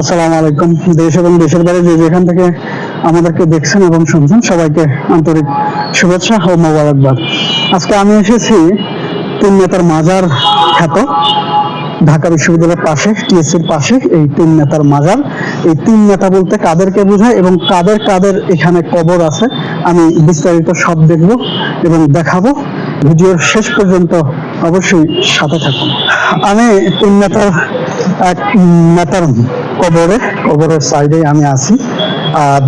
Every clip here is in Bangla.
আসসালামু আলাইকুম। দেশ এবং দেশের বাইরে যে যেখান থেকে আমাদেরকে দেখছেন এবং শুনছেন, সবাইকে আন্তরিক শুভেচ্ছা ও মোবারকবাদ। আজকে আমি এসেছি তিন নেতার মাজার খ্যাত, ঢাকা বিশ্ববিদ্যালয়ের পাশে, টিএসসির পাশে এই তিন নেতার মাজার। এই তিন নেতা বলতে কাদেরকে বোঝায় এবং কাদের কাদের এখানে কবর আছে, আমি বিস্তারিত সব দেখব এবং দেখাবো। ভিডিওর শেষ পর্যন্ত অবশ্যই সাথে থাকুন। আমি তিন নেতার এক নেতার কবরে কবরের সাইডে আমি আছি।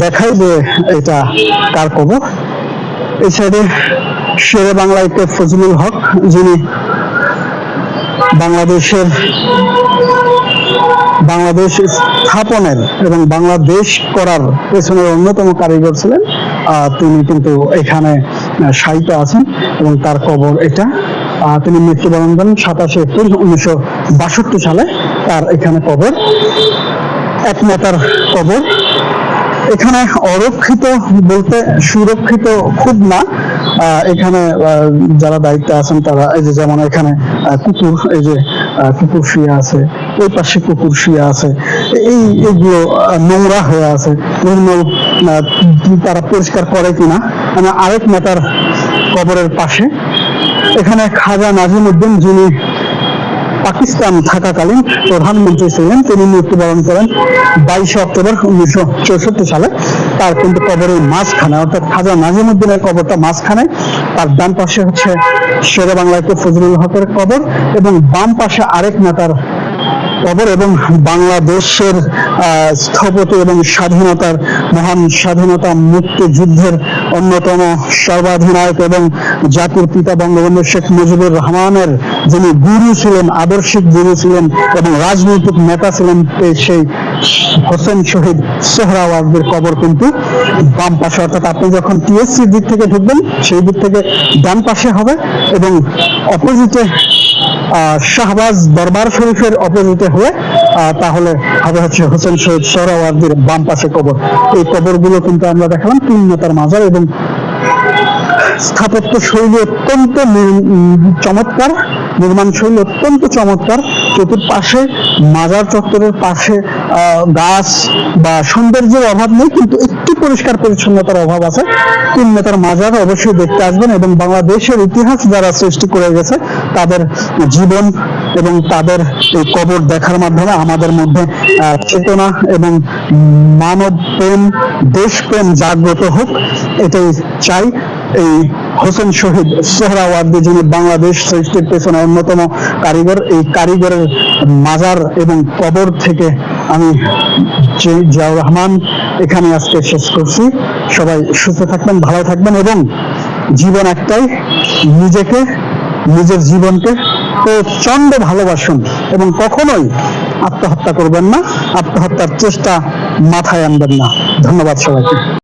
দেখাই যে এটা কার কবর। এই সাইডে শেরে বাংলাইতে ফজলুল হক, যিনি বাংলাদেশের বাংলাদেশ স্থাপনের এবং বাংলাদেশ করার পেছনের অন্যতম কারিগর ছিলেন। তিনি কিন্তু এখানে সাহিত্য আছেন এবং তার কবর এটা। তিনি মৃত্যুবরণ করেন সাতাশে এপ্রিল উনিশশো বাষট্টি সালে তার এখানে কবর। এক নেতার কবর। এখানে অরক্ষিত বলতে সুরক্ষিত খুব না। এখানে যারা দায়িত্বে আছেন তারা এই যে যেমন এখানে কুকুর এই যে কুকুর শুয়ে আছে ওই পাশে কুকুর শুয়ে আছে এই এইগুলো আহ, নোংরা হয়ে আছে। তারা পরিষ্কার করে কিনা? মানে আরেক নেতার কবরের পাশে। এখানে খাজা নাজিম উদ্দিন যিনি পাকিস্তান থাকাকালীন প্রধানমন্ত্রী ছিলেন, তিনি মৃত্যুবরণ করেন বাইশে অক্টোবর উনিশশো চৌষট্টি সালে। তার কিন্তু কবরের মাঝখানে, অর্থাৎ খাজা নাজিমুদ্দিনের কবরটা মাঝখানে। তার ডান পাশে হচ্ছে শেরে বাংলাতে ফজলুল হকের কবর এবং বাম পাশে আরেক নেতার কবর এবং বাংলাদেশের স্থপতি এবং স্বাধীনতার, মহান স্বাধীনতা মুক্তিযুদ্ধের অন্যতম সর্বাধিনায়ক এবং জাতির পিতা বঙ্গবন্ধু শেখ মুজিবুর রহমানের যিনি গুরু ছিলেন, আদর্শিক গুরু ছিলেন এবং রাজনৈতিক নেতা ছিলেন সেই হোসেন শহীদ সোহরাওয়ার্দের কবর কিন্তু বাম পাশে। অর্থাৎ আপনি যখন টিএসসি দিক থেকে ঢুকবেন, সেই দিক থেকে ডান পাশে হবে এবং অপোজিটে শাহবাজ দরবার শরীফের অপোজিটে হয়ে তাহলে হবে হচ্ছে হোসেন শহীদ সোহরাওয়ার্দির বাম পাশে কবর। এই কবরগুলো কিন্তু আমরা দেখালাম তিন নেতার মাজার এবং স্থাপত্য শৈলী অত্যন্ত চমৎকার, নির্মাণ শৈলী অত্যন্ত চমৎকার। চতুর্পাশে মাজার চত্বরের পাশে গাছ বা সৌন্দর্যের অভাব নেই, কিন্তু একটু পরিষ্কার পরিচ্ছন্নতার অভাব আছে। তিন নেতার মাজার অবশ্যই দেখতে আসবেন এবং বাংলাদেশের ইতিহাস যারা সৃষ্টি করে গেছে, তাদের জীবন এবং তাদের এই কবর দেখার মাধ্যমে আমাদের মধ্যে চেতনা এবং মানব প্রেম দেশপ্রেম জাগ্রত হোক, এটাই চাই। এই হোসেন শহীদ সোহরাওয়ার্দী যিনি বাংলাদেশ সৃষ্টির পেছনে অন্যতম কারিগর, এই কারিগরের মাজার এবং কবর থেকে আমি জিয়াউর রহমান এখানে আজকে শেষ করছি। সবাই সুস্থ থাকবেন, ভালো থাকবেন এবং জীবন একটাই, নিজেকে, নিজের জীবনকে প্রচণ্ড ভালোবাসুন এবং কখনোই আত্মহত্যা করবেন না, আত্মহত্যার চেষ্টা মাথায় আনবেন না। ধন্যবাদ সবাইকে।